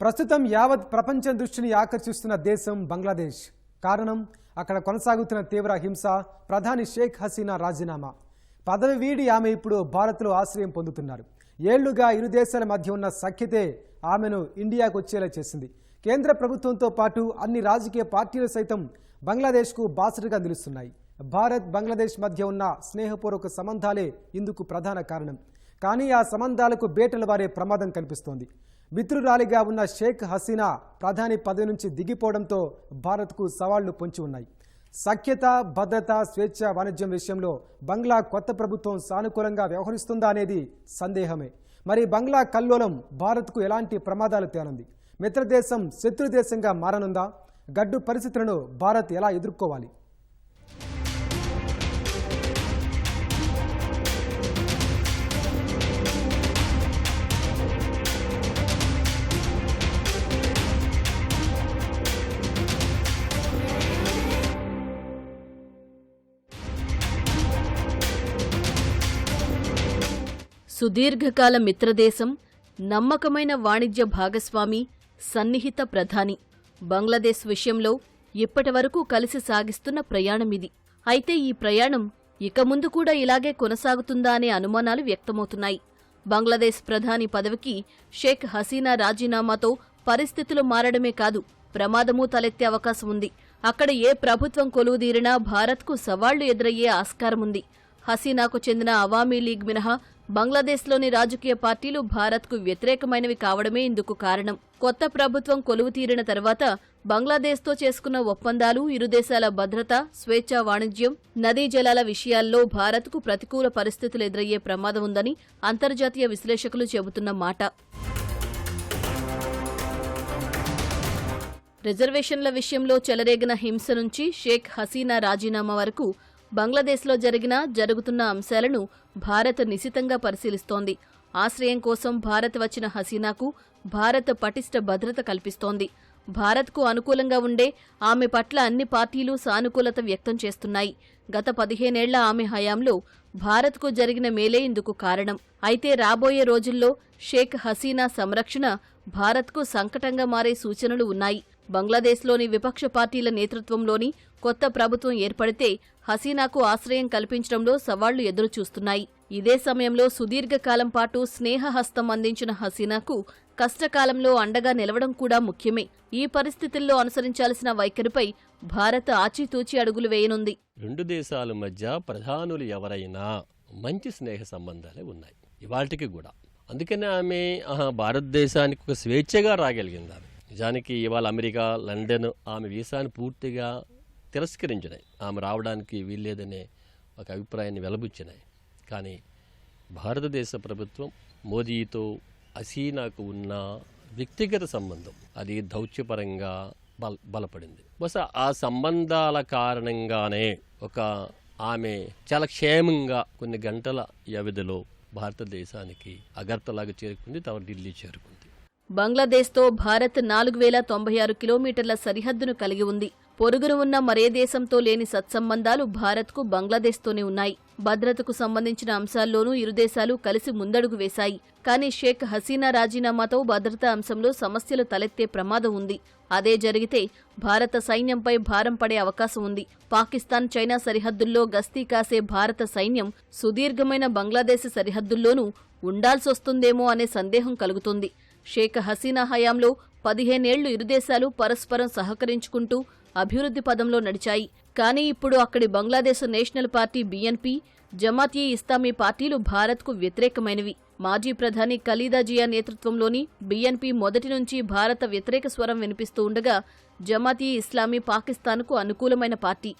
ప్రస్తుతం యావత్ ప్రపంచం దృష్టిని ఆకర్షిస్తున్న దేశం బంగ్లాదేశ్. కారణం అక్కడ కొనసాగుతున్న తీవ్ర హింస ప్రధాని షేక్ హసీనా రాజీనామా. పదవి వీడి ఆమె ఇప్పుడు భారత్లో ఆశ్రయం పొందుతున్నారు. ఏళ్ళుగా ఇరు దేశాల మధ్య ఉన్న సఖ్యతే ఆమెను ఇండియాకు వచ్చేలా చేసింది. కేంద్ర ప్రభుత్వంతో పాటు అన్ని రాజకీయ పార్టీలు సైతం బంగ్లాదేశ్కు బాసటగా నిలుస్తున్నాయి. భారత్ బంగ్లాదేశ్ మధ్య ఉన్న స్నేహపూర్వక సంబంధాలే ఇందుకు ప్రధాన కారణం. కానీ ఆ సంబంధాలకు బేటలు వారే ప్రమాదం కనిపిస్తోంది. మిత్రురాలిగా ఉన్న షేక్ హసీనా ప్రధాని పదవి నుంచి దిగిపోవడంతో భారత్కు సవాళ్ళు పొంచి ఉన్నాయి. సఖ్యత భద్రత స్వేచ్ఛ వాణిజ్యం విషయంలో బంగ్లా కొత్త ప్రభుత్వం సానుకూలంగా వ్యవహరిస్తుందా అనేది సందేహమే. మరి బంగ్లా కల్లోలం భారత్కు ఎలాంటి ప్రమాదాలు తేనుంది? మిత్రదేశం శత్రుదేశంగా మారనుందా? గడ్డు పరిస్థితులను భారత్ ఎలా ఎదుర్కోవాలి? సుదీర్ఘకాల మిత్రదేశం నమ్మకమైన వాణిజ్య భాగస్వామి సన్నిహిత ప్రధాని. బంగ్లాదేశ్ విషయంలో ఇప్పటివరకు కలిసి సాగిస్తున్న ప్రయాణమిది అయితే ఈ ప్రయాణం ఇక ముందు కూడా ఇలాగే కొనసాగుతుందా అనే అనుమానాలు వ్యక్తమవుతున్నాయి. బంగ్లాదేశ్ ప్రధాని పదవికి షేక్ హసీనా రాజీనామాతో పరిస్థితులు మారడమే కాదు ప్రమాదమూ తలెత్తే అవకాశం ఉంది. అక్కడ ఏ ప్రభుత్వం కొలువుదీరినా భారత్కు సవాళ్ళు ఎదురయ్యే ఆస్కారముంది. హసీనాకు చెందిన అవామీ లీగ్ మినహా బంగ్లాదేశ్లోని రాజకీయ పార్టీలు భారత్కు వ్యతిరేకమైనవి కావడమే ఇందుకు కారణం. కొత్త ప్రభుత్వం కొలువు తీరిన తర్వాత బంగ్లాదేశ్తో చేసుకున్న ఒప్పందాలు ఇరుదేశాల భద్రత స్వేచ్ఛా వాణిజ్యం నదీ జలాల విషయాల్లో భారత్కు ప్రతికూల పరిస్థితులు ఎదురయ్యే ప్రమాదం ఉందని అంతర్జాతీయ విశ్లేషకులు చెబుతున్న మాట. రిజర్వేషన్ల విషయంలో చెలరేగిన హింస నుంచి షేక్ హసీనా రాజీనామా వరకు బంగ్లాదేశ్లో జరిగిన జరుగుతున్న అంశాలను భారత్ నిశితంగా పరిశీలిస్తోంది. ఆశ్రయం కోసం భారత్ వచ్చిన హసీనాకు భారత్ పటిష్ట భద్రత కల్పిస్తోంది. భారత్కు అనుకూలంగా ఉండే ఆమె పట్ల అన్ని పార్టీలు సానుకూలత వ్యక్తం చేస్తున్నాయి. గత పదిహేనేళ్ళ ఆమె హయాంలో భారత్కు జరిగిన మేలే ఇందుకు కారణం. అయితే రాబోయే రోజుల్లో షేక్ హసీనా సంరక్షణ భారత్కు సంకటంగా మారే సూచనలు ఉన్నాయి. బంగ్లాదేశ్లోని విపక్ష పార్టీల నేతృత్వంలోని కొత్త ప్రభుత్వం ఏర్పడితే హసీనాకు ఆశ్రయం కల్పించడంలో సవాళ్ళు ఎదురుచూస్తున్నాయి. ఇదే సమయంలో సుదీర్ఘకాలం పాటు స్నేహహస్తం అందించిన హసీనాకు కష్టకాలంలో అండగా నిలవడం కూడా ముఖ్యమే. ఈ పరిస్థితుల్లో అనుసరించాల్సిన వైఖరిపై భారత్ ఆచితూచి అడుగులు వేయనుంది. రెండు దేశాల మధ్య ప్రధానులు ఎవరైనా మంచి స్నేహ సంబంధాలే ఉన్నాయి. ఇవాళకి కూడా. అందుకనే ఆమె ఆహా, భారతదేశానికి ఒక స్వేచ్ఛగా రాగలిగింది ఆమె నిజానికి ఇవాళ అమెరికా లండన్ ఆమె వీసాను పూర్తిగా తిరస్కరించినాయి. ఆమె రావడానికి వీల్లేదనే ఒక అభిప్రాయాన్ని వెలబుచ్చినాయి. కానీ భారతదేశ ప్రభుత్వం మోదీతో హసీనాకు ఉన్న వ్యక్తిగత సంబంధం అది దౌత్యపరంగా బల బలపడింది. బహుశా ఆ సంబంధాల కారణంగానే ఒక ఆమె చాలా క్షేమంగా కొన్ని గంటల వ్యవధిలో భారతదేశానికి అగర్తలాగా చేరుకుంది తర్వాత ఢిల్లీ చేరుకుంది. బంగ్లాదేశ్తో భారత్ నాలుగు వేల తొంభై ఆరు కిలోమీటర్ల సరిహద్దును కలిగి ఉంది. పొరుగున ఉన్న మరే దేశంతో లేని సత్సంబంధాలు భారత్కు బంగ్లాదేశ్తోనే ఉన్నాయి. భద్రతకు సంబంధించిన అంశాల్లోనూ ఇరు దేశాలు కలిసి ముందడుగు వేశాయి. కానీ షేక్ హసీనా రాజీనామాతో భద్రతా అంశంలో సమస్యలు తలెత్తే ప్రమాదం ఉంది. అదే జరిగితే భారత సైన్యంపై భారం పడే అవకాశం ఉంది. పాకిస్తాన్ చైనా సరిహద్దుల్లో గస్తీ కాసే భారత సైన్యం సుదీర్ఘమైన బంగ్లాదేశ్ సరిహద్దుల్లోనూ ఉండాల్సొస్తుందేమో అనే సందేహం కలుగుతుంది. షేక్ హసీనా హయాంలో పదిహేనేళ్ళు ఇరుదేశాలు పరస్పరం సహకరించుకుంటూ అభివృద్ధి పదంలో నడిచాయి. కానీ ఇప్పుడు అక్కడి Bangladesh national party BNP Jamaat Islami పార్టీలు భారత్కు వ్యతిరేకమైనవి. మాజీ ప్రధాని ఖలీదా జియా నేతృత్వంలోని బీఎన్పీ మొదటి నుంచి భారత వ్యతిరేక స్వరం వినిపిస్తూ ఉండగా జమాతీ ఇస్లామీ పాకిస్తాన్కు అనుకూలమైన పార్టీ.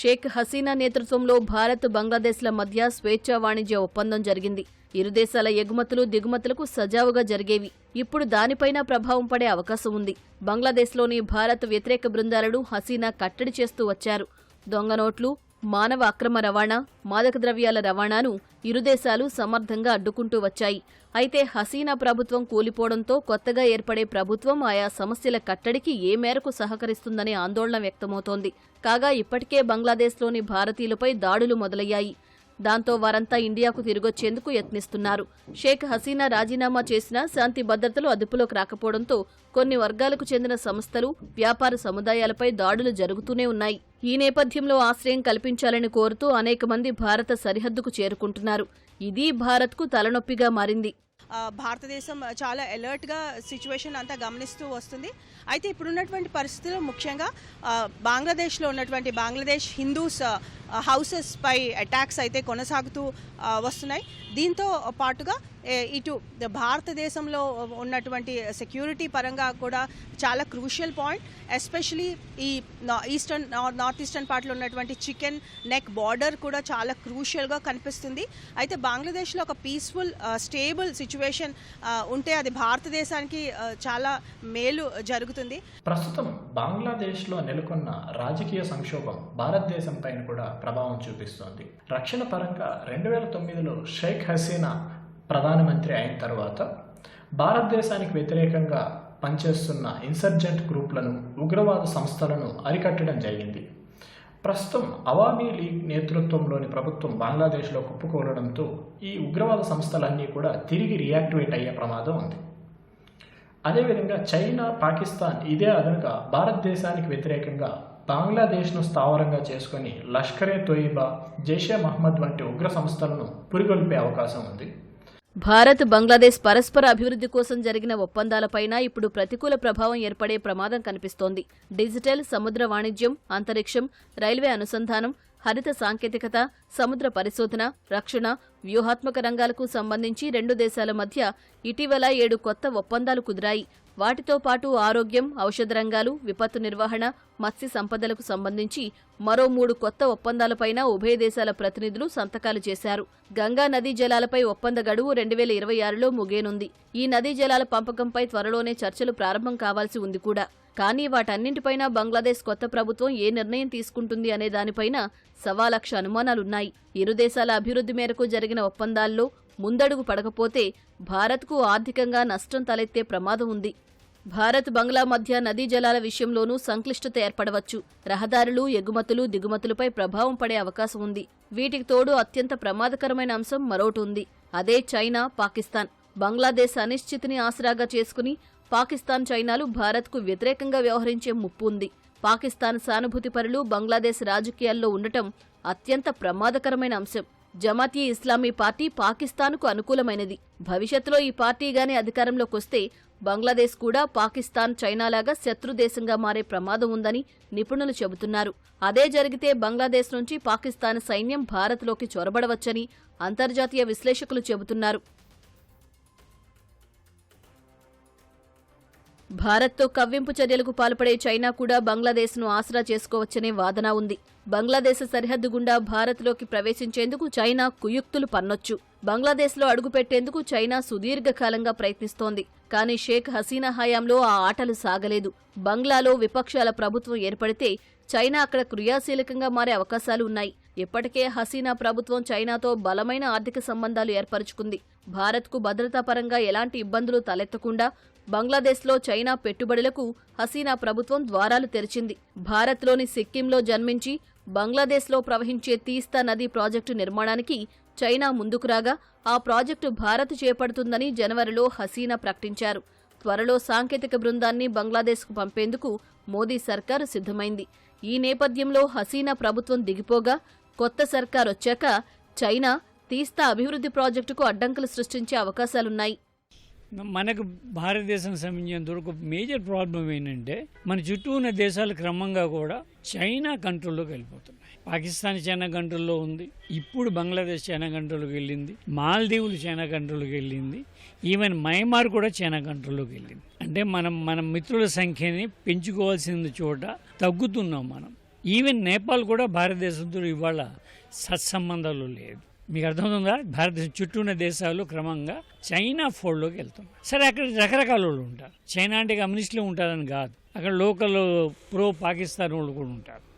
షేక్ హసీనా నేతృత్వంలో భారత్ బంగ్లాదేశ్ల మధ్య స్వేచ్ఛా వాణిజ్య ఒప్పందం జరిగింది. ఇరు దేశాల ఎగుమతులు దిగుమతులకు సజావుగా జరిగేవి. ఇప్పుడు దానిపైన ప్రభావం పడే అవకాశం ఉంది. బంగ్లాదేశ్లోని భారత్ వ్యతిరేక బృందాలను హసీనా కట్టడి చేస్తూ వచ్చారు. దొంగ నోట్లు మానవ అక్రమ రవాణా మాదక ద్రవ్యాల రవాణాను ఇరు దేశాలు సమర్థంగా అడ్డుకుంటూ వచ్చాయి. అయితే హసీనా ప్రభుత్వం కూలిపోవడంతో కొత్తగా ఏర్పడే ప్రభుత్వం ఆయా సమస్యల కట్టడికి ఏ మేరకు సహకరిస్తుందనే ఆందోళన వ్యక్తమవుతోంది. కాగా ఇప్పటికే బంగ్లాదేశ్లోని భారతీయులపై దాడులు మొదలయ్యాయి. దాంతో వారంతా ఇండియాకు తిరిగొచ్చేందుకు యత్నిస్తున్నారు. షేక్ హసీనా రాజీనామా చేసినా శాంతి భద్రతలు అదుపులోకి రాకపోవడంతో కొన్ని వర్గాలకు చెందిన సంస్థలు వ్యాపార సముదాయాలపై దాడులు జరుగుతూనే ఉన్నాయి. ఈ నేపథ్యంలో ఆశ్రయం కల్పించాలని కోరుతూ అనేక మంది భారత సరిహద్దుకు చేరుకుంటున్నారు. ఇది భారత్కు తలనొప్పిగా మారింది. భారతదేశం చాలా అలర్ట్గా సిచ్యువేషన్ అంతా గమనిస్తూ వస్తుంది. అయితే ఇప్పుడున్నటువంటి పరిస్థితుల్లో ముఖ్యంగా బంగ్లాదేశ్లో ఉన్నటువంటి బంగ్లాదేశ్ హిందూస్ హౌసెస్పై హౌసెస్ పై అటాక్స్ అయితే కొనసాగుతూ వస్తున్నాయి. దీంతో పాటుగా ఇటు భారతదేశంలో ఉన్నటువంటి సెక్యూరిటీ పరంగా కూడా చాలా క్రూషియల్ పాయింట్ ఎస్పెషలీ ఈ ఈస్టర్న్ నార్త్ ఈస్టర్న్ పార్ట్లో ఉన్నటువంటి చికెన్ నెక్ బార్డర్ కూడా చాలా క్రూషియల్గా కనిపిస్తుంది. అయితే బంగ్లాదేశ్లో ఒక పీస్ఫుల్ స్టేబుల్ సిచ్యువేషన్ ఉంటే అది భారతదేశానికి చాలా మేలు జరుగుతుంది. ప్రస్తుతం బంగ్లాదేశ్లో నెలకొన్న రాజకీయ సంక్షోభం భారతదేశం పైన కూడా ప్రభావం చూపిస్తోంది. రక్షణ పరంగా రెండు వేల తొమ్మిదిలో షేక్ హసీనా ప్రధానమంత్రి అయిన తర్వాత భారతదేశానికి వ్యతిరేకంగా పనిచేస్తున్న ఇన్సర్జెంట్ గ్రూప్లను ఉగ్రవాద సంస్థలను అరికట్టడం జరిగింది. ప్రస్తుతం అవామీ లీగ్ నేతృత్వంలోని ప్రభుత్వం బంగ్లాదేశ్లో కుప్పకూలడంతో ఈ ఉగ్రవాద సంస్థలన్నీ కూడా తిరిగి రియాక్టివేట్ అయ్యే ప్రమాదం ఉంది. అదేవిధంగా చైనా పాకిస్తాన్ ఇదే అదనగా భారతదేశానికి వ్యతిరేకంగా బంగ్లాదేశ్ను స్థావరంగా చేసుకొని లష్కరే తోయిబా జైషే మహమ్మద్ వంటి ఉగ్ర సంస్థలను పురిగొల్పే అవకాశం ఉంది. భారత్ బంగ్లాదేశ్ పరస్పర అభివృద్ధి కోసం జరిగిన ఒప్పందాలపైన ఇప్పుడు ప్రతికూల ప్రభావం ఏర్పడే ప్రమాదం కనిపిస్తోంది. డిజిటల్ సముద్ర వాణిజ్యం అంతరిక్షం రైల్వే అనుసంధానం హరిత సాంకేతికత సముద్ర పరిశోధన రక్షణ వ్యూహాత్మక రంగాలకు సంబంధించి రెండు దేశాల మధ్య ఇటీవల ఏడు కొత్త ఒప్పందాలు కుదిరాయి. వాటితో పాటు ఆరోగ్యం ఔషధ రంగాలు విపత్తు నిర్వహణ మత్స్య సంపదలకు సంబంధించి మరో మూడు కొత్త ఒప్పందాలపైన ఉభయ దేశాల ప్రతినిధులు సంతకాలు చేశారు. గంగా నదీ జలాలపై ఒప్పంద గడువు రెండు వేల ఇరవై ఆరులో ముగియనుంది. ఈ నదీ జలాల పంపకంపై త్వరలోనే చర్చలు ప్రారంభం కావాల్సి ఉంది కూడా. కానీ వాటన్నింటిపైన బంగ్లాదేశ్ కొత్త ప్రభుత్వం ఏ నిర్ణయం తీసుకుంటుంది అనే దానిపైన సవాలక్ష అనుమానాలున్నాయి. ఇరు దేశాల అభివృద్ధి మేరకు జరిగిన ఒప్పందాల్లో ముందడుగు పడకపోతే భారత్కు ఆర్థికంగా నష్టం తలెత్తే ప్రమాదం ఉంది. భారత్ బంగ్లా మధ్య నదీ జలాల విషయంలోనూ సంక్లిష్టత ఏర్పడవచ్చు. రహదారులు ఎగుమతులు దిగుమతులపై ప్రభావం పడే అవకాశం ఉంది. వీటికి తోడు అత్యంత ప్రమాదకరమైన అంశం మరోటి ఉంది. అదే చైనా పాకిస్తాన్. బంగ్లాదేశ్ అనిశ్చితిని ఆసరాగా చేసుకుని పాకిస్తాన్ చైనాలు భారత్కు వ్యతిరేకంగా వ్యవహరించే ముప్పు ఉంది. పాకిస్తాన్ సానుభూతి పరులు బంగ్లాదేశ్ రాజకీయాల్లో ఉండటం అత్యంత ప్రమాదకరమైన అంశం. జమాతీ ఇస్లామీ పార్టీ పాకిస్తాన్కు అనుకూలమైనది. భవిష్యత్తులో ఈ పార్టీ గాని అధికారంలోకి వస్తే బంగ్లాదేశ్ కూడా పాకిస్తాన్ చైనాలాగా శత్రు దేశంగా మారే ప్రమాదం ఉందని నిపుణులు చెబుతున్నారు. అదే జరిగితే బంగ్లాదేశ్ నుంచి పాకిస్తాన్ సైన్యం భారత్లోకి చొరబడవచ్చని అంతర్జాతీయ విశ్లేషకులు చెబుతున్నారు. భారత్తో కవ్వింపు చర్యలకు పాల్పడే చైనా కూడా బంగ్లాదేశ్ను ఆసరా చేసుకోవచ్చనే వాదన ఉంది. బంగ్లాదేశ్ సరిహద్దు గుండా భారత్లోకి ప్రవేశించేందుకు చైనా కుయుక్తులు పన్నొచ్చు. బంగ్లాదేశ్లో అడుగుపెట్టేందుకు చైనా సుదీర్ఘకాలంగా ప్రయత్నిస్తోంది. కానీ షేక్ హసీనా హయాంలో ఆ ఆటలు సాగలేదు. బంగ్లాలో విపక్షాల ప్రభుత్వం ఏర్పడితే చైనా అక్కడ క్రియాశీలకంగా మారే అవకాశాలు ఉన్నాయి. ఇప్పటికే హసీనా ప్రభుత్వం చైనాతో బలమైన ఆర్థిక సంబంధాలు ఏర్పరచుకుంది. భారత్కు భద్రతాపరంగా ఎలాంటి ఇబ్బందులు తలెత్తకుండా బంగ్లాదేశ్లో చైనా పెట్టుబడులకు హసీనా ప్రభుత్వం ద్వారాలు తెరిచింది. భారత్లోని సిక్కింలో జన్మించి బంగ్లాదేశ్లో ప్రవహించే తీస్తా నది ప్రాజెక్టు నిర్మాణానికి చైనా ముందుకు రాగా ఆ ప్రాజెక్టు భారత్ చేపడుతుందని జనవరిలో హసీనా ప్రకటించారు. త్వరలో సాంకేతిక బృందాన్ని బంగ్లాదేశ్కు పంపేందుకు మోదీ సర్కారు సిద్ధమైంది. ఈ నేపథ్యంలో హసీనా ప్రభుత్వం దిగిపోగా కొత్త సర్కారొచ్చాక చైనా తీస్తా అభివృద్ధి ప్రాజెక్టుకు అడ్డంకులు సృష్టించే అవకాశాలున్నాయి. మనకు భారతదేశం సంబంధించినంత వరకు మేజర్ ప్రాబ్లం ఏంటంటే మన చుట్టూ ఉన్న దేశాలు క్రమంగా కూడా చైనా కంట్రోల్లోకి వెళ్ళిపోతున్నాయి. పాకిస్తాన్ చైనా కంట్రోల్లో ఉంది. ఇప్పుడు బంగ్లాదేశ్ చైనా కంట్రోల్లోకి వెళ్ళింది. మాల్దీవులు చైనా కంట్రోల్లోకి వెళ్ళింది. ఈవెన్ మయమార్ కూడా చైనా కంట్రోల్లోకి వెళ్ళింది. అంటే మనం మన మిత్రుల సంఖ్యని పెంచుకోవాల్సిన చోట తగ్గుతున్నాం మనం. ఈవెన్ నేపాల్ కూడా భారతదేశంతో ఇవాళ సత్సంబంధాలు లేదు మీకు అర్థమవుతుందా? భారతదేశం చుట్టూ ఉన్న దేశాలు క్రమంగా చైనా ఫోల్డ్లోకి వెళ్తున్నాయి. సరే అక్కడ రకరకాల వాళ్ళు ఉంటారు. చైనా అంటే కమ్యూనిస్టులు ఉంటారని కాదు. అక్కడ లోకల్ ప్రో పాకిస్తాన్ వాళ్ళు కూడా ఉంటారు.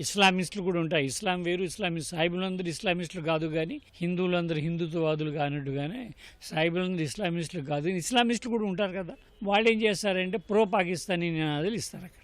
ఇస్లామిస్టులు కూడా ఉంటారు. ఇస్లాం వేరు ఇస్లామిస్ట్ సాయిబులందరూ ఇస్లామిస్టులు కాదు కానీ హిందువులందరూ హిందుత్వవాదులు కానట్టుగానే సాయిబులందరూ ఇస్లామిస్టులు కాదు. ఇస్లామిస్టులు కూడా ఉంటారు కదా. వాళ్ళు ఏం చేస్తారంటే ప్రో పాకిస్తానీ నినాదాలు ఇస్తారు అక్కడ.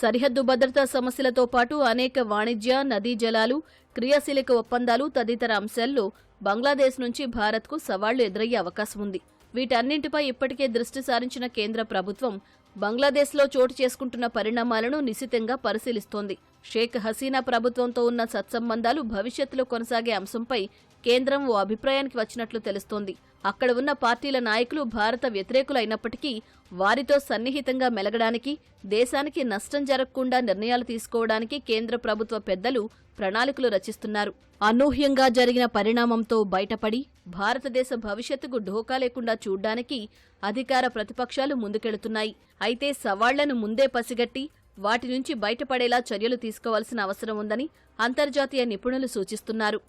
సరిహద్దు భద్రతా సమస్యలతో పాటు అనేక వాణిజ్య నదీ జలాలు క్రియాశీలక ఒప్పందాలు తదితర అంశాల్లో బంగ్లాదేశ్ నుంచి భారత్కు సవాళ్ళు ఎదురయ్యే అవకాశం ఉంది. వీటన్నింటిపై ఇప్పటికే దృష్టి సారించిన కేంద్ర ప్రభుత్వం బంగ్లాదేశ్లో చోటు చేసుకుంటున్న పరిణామాలను నిశితంగా పరిశీలిస్తోంది. షేక్ హసీనా ప్రభుత్వంతో ఉన్న సత్సంబంధాలు భవిష్యత్తులో కొనసాగే అంశంపై కేంద్రం ఓ అభిప్రాయానికి వచ్చినట్లు తెలుస్తోంది. అక్కడ ఉన్న పార్టీల నాయకులు భారత వ్యతిరేకులైనప్పటికీ వారితో సన్నిహితంగా మెలగడానికి దేశానికి నష్టం జరగకుండా నిర్ణయాలు తీసుకోవడానికి కేంద్ర ప్రభుత్వ పెద్దలు ప్రణాళికలు రచిస్తున్నారు. అనూహ్యంగా జరిగిన పరిణామంతో బయటపడి భారతదేశ భవిష్యత్తుకు ఢోకా లేకుండా చూడ్డానికి అధికార ప్రతిపక్షాలు ముందుకెళుతున్నాయి. అయితే సవాళ్ళను ముందే పసిగట్టి వాటి నుంచి బయటపడేలా చర్యలు తీసుకోవాల్సిన అవసరం ఉందని అంతర్జాతీయ నిపుణులు సూచిస్తున్నారు.